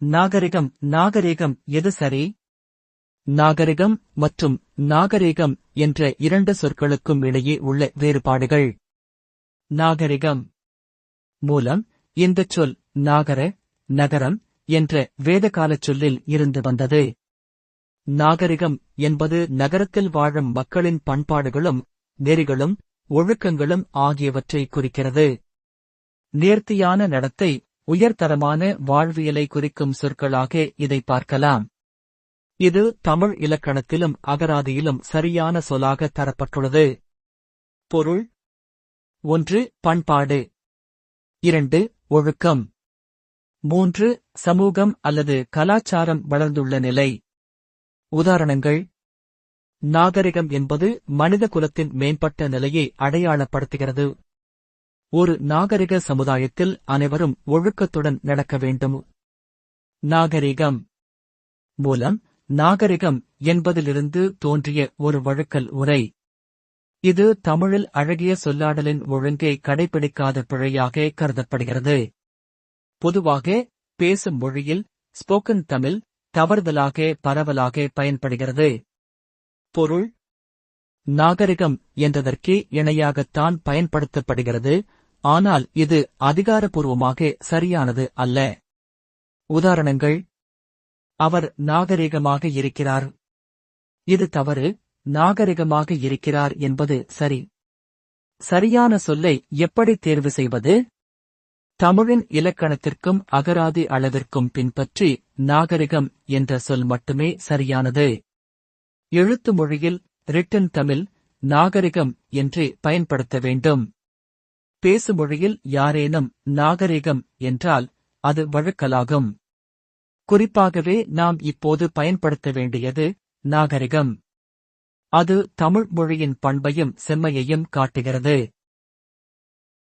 நாகரிகம் நாகரிகம் எது சரி? நாகரிகம் மற்றும் நாகரிகம் என்ற இரண்டு சொற்களுக்கும் இடையே உள்ள வேறுபாடுகள். நாகரிகம் மூலம் இந்தச் சொல் நாகர நகரம் என்ற வேதகாலச் சொல்லில் இருந்து வந்தது. நாகரிகம் என்பது நகரத்தில் வாழும் மக்களின் பண்பாடுகளும் நெறிகளும் ஒழுக்கங்களும் ஆகியவற்றை குறிக்கிறது. நேர்த்தியான நடத்தை உயர்தரமான வாழ்வியலை குறிக்கும் சொற்களாக இதை பார்க்கலாம். இது தமிழ் இலக்கணத்திலும் அகராதியிலும் சரியான சொல்லாக தரப்பட்டுள்ளது. பொருள். ஒன்று பண்பாடு. இரண்டு ஒழுக்கம். மூன்று சமூகம் அல்லது கலாச்சாரம் வளர்ந்துள்ள நிலை. உதாரணங்கள். நாகரிகம் என்பது மனித குலத்தின் மேம்பட்ட நிலையை அடையாளப்படுத்துகிறது. ஒரு நாகரிக சமுதாயத்தில் அனைவரும் ஒழுக்கத்துடன் நடக்க வேண்டும். நாகரிகம் மூலம் நாகரிகம் என்பதிலிருந்து தோன்றிய ஒரு வழுக்கல் உரை. இது தமிழில் அழகிய சொல்லாடலின் ஒழுங்கை கடைபிடிக்காத பிழையாக கருதப்படுகிறது. பொதுவாக பேசும் மொழியில் ஸ்போக்கன் தமிழ் தவறுதலாக பரவலாக பயன்படுகிறது. பொருள் நாகரிகம் என்றதற்கு இணையாகத்தான் பயன்படுத்தப்படுகிறது. ஆனால் இது அதிகாரப்பூர்வமாக சரியானது அல்ல. உதாரணங்கள். அவர் நாகரிகமாக இருக்கிறார். இது தவறு. நாகரிகமாக இருக்கிறார் என்பது சரி. சரியான சொல்லை எப்படி தேர்வு செய்வது? தமிழின் இலக்கணத்திற்கும் அகராதி அளவிற்கும் பின்பற்றி நாகரிகம் என்ற சொல் மட்டுமே சரியானது. எழுத்து மொழியில் ரிட்டன் தமிழ் நாகரிகம் என்று பயன்படுத்த வேண்டும். பேசுமொழியில் யாரேனும் நாகரிகம் என்றால் அது வழுக்கலாகும். குறிப்பாகவே நாம் இப்போது பயன்படுத்த வேண்டியது நாகரிகம். அது தமிழ் மொழியின் பண்பையும் செம்மையையும் காட்டுகிறது.